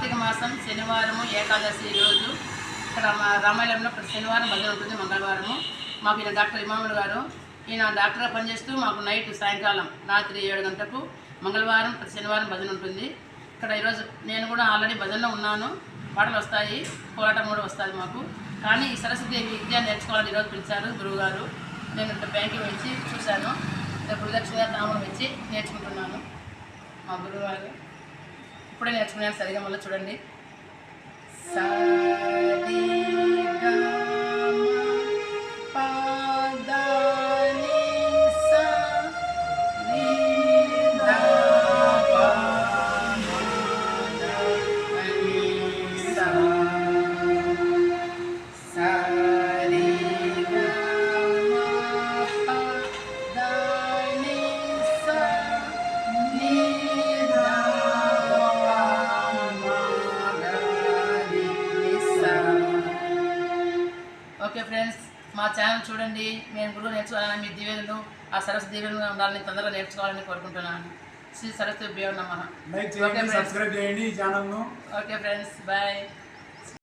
కార్తీక మాసం శనివారము ఏకాదశి రోజు. ఇక్కడ మా రామాయణంలో ప్రతి శనివారం భజన ఉంటుంది మంగళవారము. మాకు ఈయన డాక్టర్ ఇమాములు గారు. ఈయన డాక్టర్గా పనిచేస్తూ మాకు నైట్ సాయంకాలం రాత్రి ఏడు గంటలకు మంగళవారం ప్రతి శనివారం భజన ఉంటుంది. ఇక్కడ ఈరోజు నేను కూడా ఆల్రెడీ భజనలో ఉన్నాను. పాటలు వస్తాయి. పోరాటం కూడా వస్తుంది మాకు. కానీ ఈ సరస్వతి విద్య నేర్చుకోవాలని ఈరోజు పిలిచారు గురువుగారు. నేను ఇక్కడ బ్యాంకింగ్ వచ్చి చూశాను. ఇక్కడ గురుదక్షిణ తామరం వచ్చి నేర్చుకుంటున్నాను మా గురువుగారు. ఇప్పుడే నేర్చుకున్నాను సరిగా మళ్ళీ చూడండి. ఓకే ఫ్రెండ్స్ మా ఛానల్ చూడండి. మేము గురువు నేర్చుకోవాలని మీ దీవెనలు ఆ సరస్వతి దీవెనలు ఉండాలని తొందరగా నేర్చుకోవాలని కోరుకుంటున్నాను. శ్రీ సరస్వతి ఉపయోగం నమ. లైక్ ఓకే చేయండి ఫ్రెండ్స్. సబ్స్క్రైబ్ చేయండి ఈ ఛానల్ను. Okay friends bye.